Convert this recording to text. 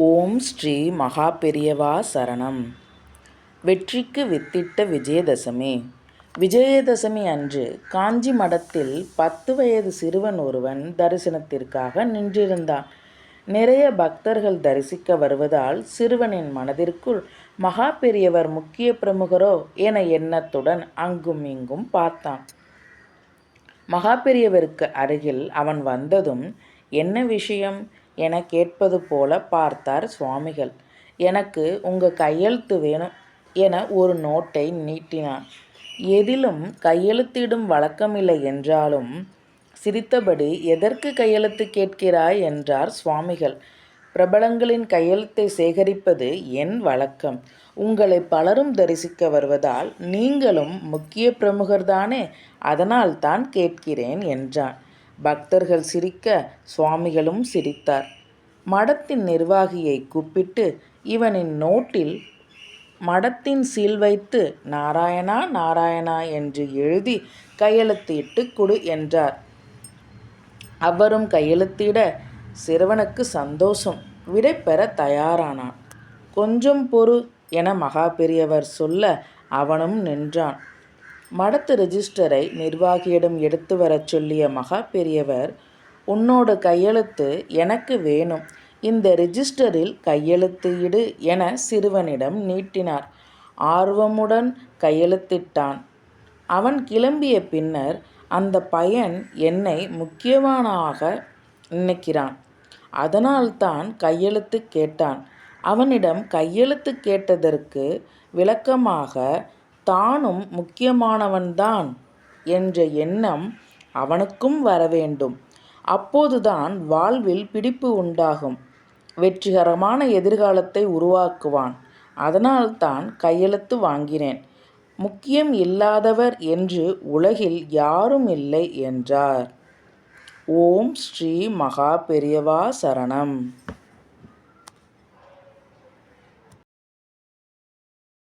ஓம் ஸ்ரீ மகா பெரியவா சரணம். வெற்றிக்கு வித்திட்ட விஜயதசமி. விஜயதசமி அன்று காஞ்சி மடத்தில் பத்து வயது சிறுவன் ஒருவன் தரிசனத்திற்காக நின்றிருந்தான். நிறைய பக்தர்கள் தரிசிக்க வருவதால் சிறுவனின் மனதிற்குள் மகா பெரியவர் முக்கிய பிரமுகரோ என எண்ணத்துடன் அங்கும் இங்கும் பார்த்தான். மகா பெரியவருக்கு அருகில் அவன் வந்ததும் என்ன விஷயம்? என கேட்பது போல பார்த்தார் சுவாமிகள். எனக்கு உங்கள் கையெழுத்து வேணும் என ஒரு நோட்டை நீட்டினான் எதிலும் கையெழுத்திடும் வழக்கமில்லை என்றாலும் சிரித்தபடி எதற்கு கையெழுத்து கேட்கிறாய் என்றார் சுவாமிகள். பிரபலங்களின் கையெழுத்தை சேகரிப்பது என் வழக்கம். உங்களை பலரும் தரிசிக்க வருவதால் நீங்களும் முக்கிய பிரமுகர்தானே அதனால் தான் கேட்கிறேன் என்றான். பக்தர்கள் சிரிக்க சுவாமிகளும் சிரித்தார். மடத்தின் நிர்வாகியை கூப்பிட்டு இவனின் நோட்டில் மடத்தின் சீல் வைத்து நாராயணா நாராயணா என்று எழுதி கையெழுத்திட்டு கொடு என்றார். அவரும் கையெழுத்திட சிறுவனுக்கு சந்தோஷம் விடை பெற தயாரானான். கொஞ்சம் பொறு என மகா பெரியவர் சொல்ல அவனும் நின்றான். மடத்து ரெஜிஸ்டரை நிர்வாகியிடம் எடுத்து வரச் சொல்லிய மகா பெரியவர் உன்னோட கையெழுத்து எனக்கு வேணும். இந்த ரிஜிஸ்டரில் கையெழுத்து இடு என சிறுவனிடம் நீட்டினார். ஆர்வமுடன் கையெழுத்திட்டான். அவன் கிளம்பிய பின்னர் அந்த பையன் என்னை முக்கியமானாக நினைக்கிறான். அதனால்தான் கையெழுத்து கேட்டான். அவனிடம் கையெழுத்து கேட்டதற்கு விளக்கமாக தானும் முக்கியமானவன்தான் என்ற எண்ணம் அவனுக்கும் வர வேண்டும் அப்போதுதான் வாழ்வில் பிடிப்பு உண்டாகும். வெற்றிகரமான எதிர்காலத்தை உருவாக்குவான். அதனால்தான் கையெழுத்து வாங்கினேன். முக்கியம் இல்லாதவர் என்று உலகில் யாரும் இல்லை என்றார். ஓம் ஸ்ரீ மகா பெரியவா சரணம்.